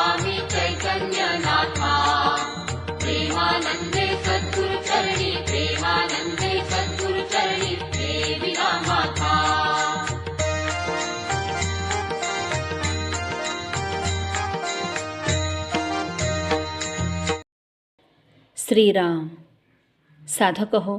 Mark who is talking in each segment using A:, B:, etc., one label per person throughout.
A: स्वामी चैतन्यनाथा। प्रेमानन्दे सद्गुरुचरणी प्रेमानन्दे सद्गुरुचरणी देविना माता श्रीराम साधक हो।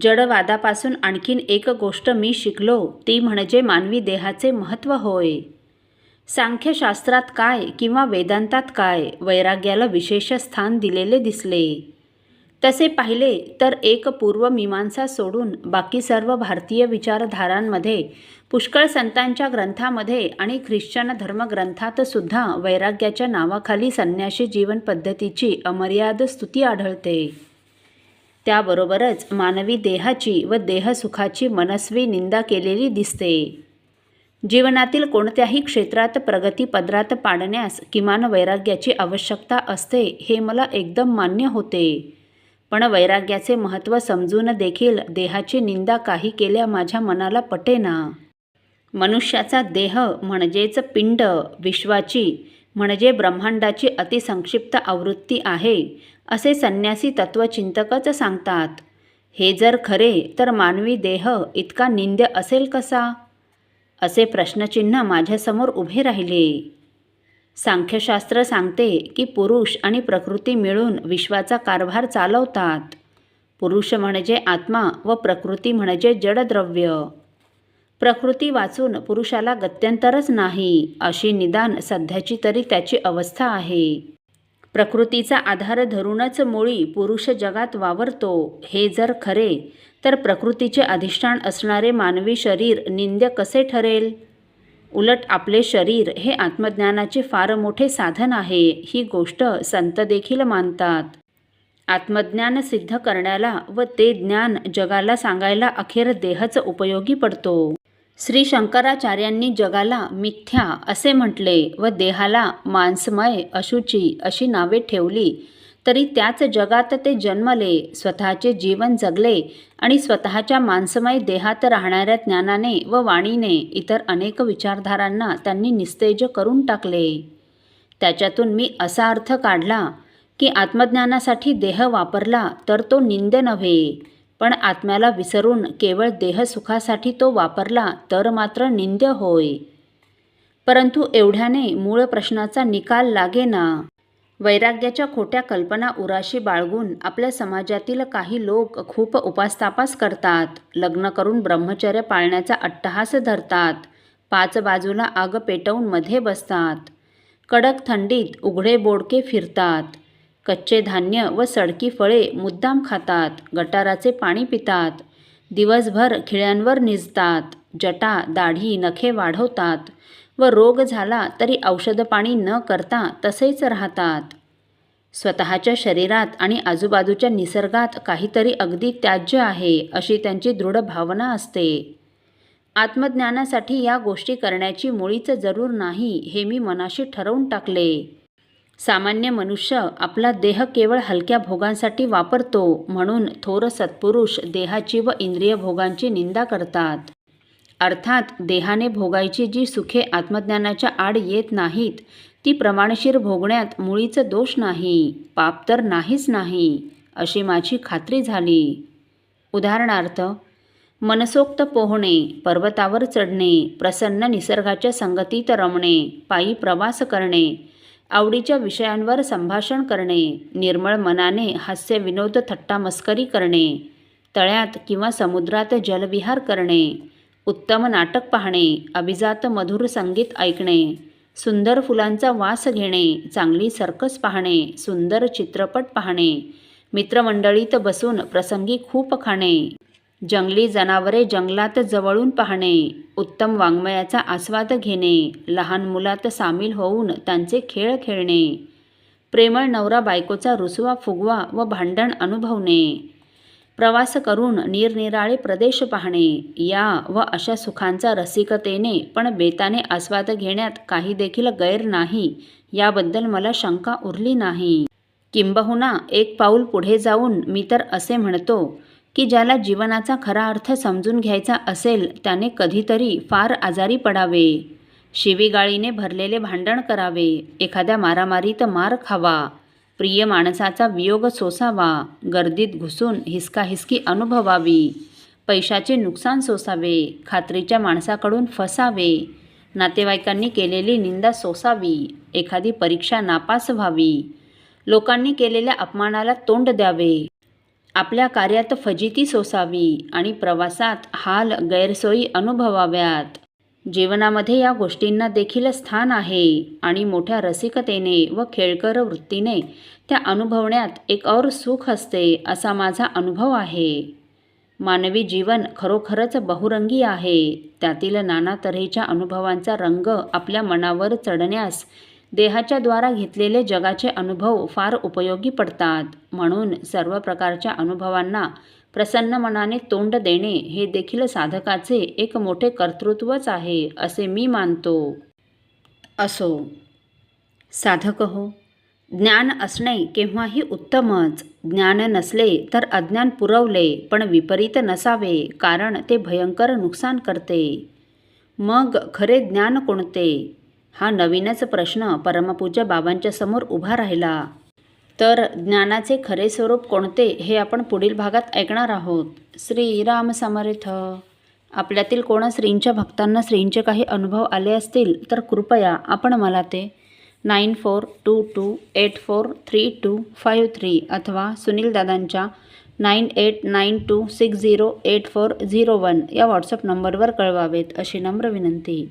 A: जडवादापासून आणखीन एक गोष्ट मी शिकलो ती म्हणजे मानवी देहाचे महत्त्व होय. सांख्यशास्त्रात काय किंवा वेदांतात काय वैराग्याला विशेष स्थान दिलेले दिसले. तसे पाहिले तर एक पूर्वमीमांसा सोडून बाकी सर्व भारतीय विचारधारांमध्ये पुष्कळ संतांच्या ग्रंथामध्ये आणि ख्रिश्चन धर्मग्रंथात सुद्धा वैराग्याच्या नावाखाली संन्याशी जीवन पद्धतीची अमर्याद स्तुती आढळते. त्याबरोबरच मानवी देहाची व देहसुखाची मनस्वी निंदा केलेली दिसते. जीवनातील कोणत्याही क्षेत्रात प्रगती पदरात पाडण्यास किमान वैराग्याची आवश्यकता असते हे मला एकदम मान्य होते. पण वैराग्याचे महत्त्व समजून देखील देहाची निंदा काही केल्या माझ्या मनाला पटेना. मनुष्याचा देह म्हणजेच पिंड विश्वाची म्हणजे ब्रह्मांडाची अतिसंक्षिप्त आवृत्ती आहे असे संन्यासी तत्वचिंतकच सांगतात हे जर खरे तर मानवी देह इतका निंद्य असेल कसा असे प्रश्नचिन्ह माझ्यासमोर उभे राहिले. सांख्यशास्त्र सांगते की पुरुष आणि प्रकृती मिळून विश्वाचा कारभार चालवतात. पुरुष म्हणजे आत्मा व प्रकृती म्हणजे जडद्रव्य. प्रकृती वाचून पुरुषाला गत्यंतरच नाही अशी निदान सध्याची तरी त्याची अवस्था आहे. प्रकृतीचा आधार धरूनच मुळी पुरुष जगात वावरतो हे जर खरे तर प्रकृतीचे अधिष्ठान असणारे मानवी शरीर निंद्य कसे ठरेल? उलट आपले शरीर हे आत्मज्ञानाचे फार मोठे साधन आहे ही गोष्ट संत देखील मानतात. आत्मज्ञान सिद्ध करण्याला व ते ज्ञान जगाला सांगायला अखेर देहच उपयोगी पडतो. श्री शंकराचार्यांनी जगाला मिथ्या असे म्हटले व देहाला मांसमय अशुची अशी नावे ठेवली. तरी त्याच जगात ते जन्मले स्वतःचे जीवन जगले आणि स्वतःच्या मांसमय देहात राहणाऱ्या ज्ञानाने व वाणीने इतर अनेक विचारधारांना त्यांनी निस्तेज करून टाकले. त्याच्यातून मी असा अर्थ काढला की आत्मज्ञानासाठी देह वापरला तर तो निंद नव्हे. पण आत्म्याला विसरून केवळ देहसुखासाठी तो वापरला तर मात्र निंद्य होय. परंतु एवढ्याने मूळ प्रश्नाचा निकाल लागेना. वैराग्याच्या खोट्या कल्पना उराशी बाळगून आपल्या समाजातील काही लोक खूप उपासतापास करतात. लग्न करून ब्रह्मचर्य पाळण्याचा अट्टहास धरतात. पाच बाजूला आग पेटवून मध्ये बसतात. कडक थंडीत उघडे बोडके फिरतात. कच्चे धान्य व सडकी फळे मुद्दाम खातात गटाराचे पाणी पितात दिवसभर खिळ्यांवर निजतात जटा दाढी नखे वाढवतात व रोग झाला तरी औषधपाणी न करता तसेच राहतात. स्वतःच्या शरीरात आणि आजूबाजूच्या निसर्गात काहीतरी अगदी त्याज्य आहे अशी त्यांची दृढ भावना असते. आत्मज्ञानासाठी या गोष्टी करण्याची मुळीच जरूर नाही हे मी मनाशी ठरवून टाकले. सामान्य मनुष्य आपला देह केवळ हलक्या भोगांसाठी वापरतो म्हणून थोर सत्पुरुष देहाची व इंद्रिय भोगांची निंदा करतात. अर्थात देहाने भोगायची जी सुखे आत्मज्ञानाच्या आड येत नाहीत ती प्रमाणशीर भोगण्यात मुळीच दोष नाही पाप तर नाहीच नाही अशी माझी खात्री झाली. उदाहरणार्थ मनसोक्त पोहणे पर्वतावर चढणे प्रसन्न निसर्गाच्या संगतीत रमणे पायी प्रवास करणे आवडीच्या विषयांवर संभाषण करणे निर्मळ मनाने हास्य विनोद थट्टा मस्करी करणे तळ्यात किंवा समुद्रात जलविहार करणे उत्तम नाटक पाहणे अभिजात मधुर संगीत ऐकणे सुंदर फुलांचा वास घेणे चांगली सर्कस पाहणे सुंदर चित्रपट पाहणे मित्रमंडळीत बसून प्रसंगी खूप खाणे. जंगली जनावरे जंगलात जवळून पाहणे उत्तम वाङ्मयाचा आस्वाद घेणे लहान मुलात सामील होऊन त्यांचे खेळ खेळणे प्रेमळ नवरा बायकोचा रुसवा फुगवा व भांडण अनुभवणे प्रवास करून निरनिराळे प्रदेश पाहणे या व अशा सुखांचा रसिकतेने पण बेताने आस्वाद घेण्यात काही देखील गैर नाही याबद्दल मला शंका उरली नाही. किंबहुना एक पाऊल पुढे जाऊन मी तर असे म्हणतो की ज्याला जीवनाचा खरा अर्थ समजून घ्यायचा असेल त्याने कधीतरी फार आजारी पडावे. शिवीगाळीने भरलेले भांडण करावे. एखाद्या मारामारीत मार खावा. प्रिय माणसाचा वियोग सोसावा. गर्दीत घुसून हिसकाहिसकी अनुभवावी. पैशाचे नुकसान सोसावे. खात्रीच्या माणसाकडून फसावे. नातेवाईकांनी केलेली निंदा सोसावी. एखादी परीक्षा नापास व्हावी. लोकांनी केलेल्या अपमानाला तोंड द्यावे. आपल्या कार्यात फजिती सोसावी आणि प्रवासात हाल गैरसोयी अनुभवाव्यात. जीवनामध्ये या गोष्टींना देखील स्थान आहे आणि मोठ्या रसिकतेने व खेळकर वृत्तीने त्या अनुभवण्यात एक और सुख असते असा माझा अनुभव आहे. मानवी जीवन खरोखरच बहुरंगी आहे. त्यातील नाना तऱ्हेच्या अनुभवांचा रंग आपल्या मनावर चढण्यास देहाच्या द्वारा घेतलेले जगाचे अनुभव फार उपयोगी पडतात. म्हणून सर्व प्रकारच्या अनुभवांना प्रसन्न मनाने तोंड देणे हे देखील साधकाचे एक मोठे कर्तृत्वच आहे असे मी मानतो. असो. साधक हो. ज्ञान असणे केव्हाही उत्तमच. ज्ञान नसले तर अज्ञान पुरवले पण विपरीत नसावे कारण ते भयंकर नुकसान करते. मग खरे ज्ञान कोणते? हा नवीनच प्रश्न परमपूज्य बाबांच्या समोर उभा राहिला. तर ज्ञानाचे खरे स्वरूप कोणते हे आपण पुढील भागात ऐकणार आहोत. श्रीराम समर्थ. आपल्यातील कोण श्रींच्या भक्तांना श्रींचे काही अनुभव आले असतील तर कृपया आपण मला ते nine four two two eight four three two five three अथवा सुनील दादांच्या nine eight nine two six zero eight four zero one या व्हॉट्सअप नंबरवर कळवावेत अशी नम्र विनंती.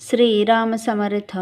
A: श्रीराम समर्थ